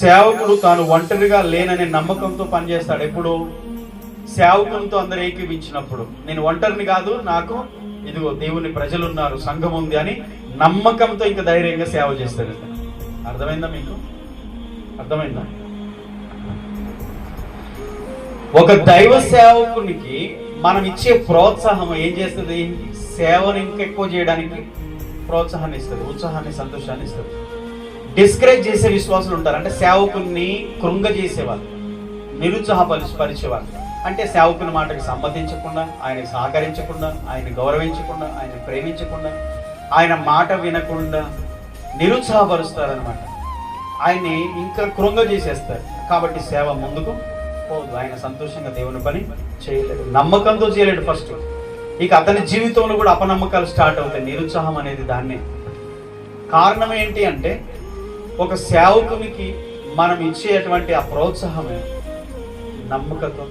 సేవకుడు తాను ఒంటరిగా లేననే నమ్మకంతో పనిచేస్తాడు. ఎప్పుడు? సేవకులతో అందరూ ఏకీవించినప్పుడు నేను ఒంటరిని కాదు నాకు ఇదిగో దేవుని ప్రజలు ఉన్నారు సంఘం ఉంది అని నమ్మకంతో ఇంకా ధైర్యంగా సేవ చేస్తాడు అర్థమైందా మీకు? అర్థమైందా? ఒక దైవ సేవకునికి మనం ఇచ్చే ప్రోత్సాహం ఏం చేస్తుంది? సేవను ఇంకెక్కువ చేయడానికి ప్రోత్సాహాన్ని ఇస్తుంది ఉత్సాహాన్ని సంతోషాన్ని ఇస్తుంది. డిస్కరేజ్ చేసే విశ్వాసులు ఉంటారు. అంటే సేవకుల్ని కృంగ చేసేవాళ్ళు అంటే సేవకుని మాటకి సమ్మతించకుండా ఆయన సహకరించకుండా ఆయన గౌరవించకుండా ఆయన ప్రేమించకుండా ఆయన మాట వినకుండా నిరుత్సాహపరుస్తారనమాట ఆయన్ని ఇంకా కృంగ చేసేస్తారు. కాబట్టి సేవ ముందుకు పోదు. ఆయన సంతోషంగా దేవుని పని చేయలేడు. నమ్మకంతో చేయలేడు ఫస్ట్. ఇక అతని జీవితంలో కూడా అపనమ్మకాలు స్టార్ట్ అవుతాయి. నిరుత్సాహం అనేది దాన్నే. కారణం ఏంటి అంటే ఒక సేవకునికి మనం ఇచ్చేటువంటి ఆ ప్రోత్సాహమే నమ్మకత్వం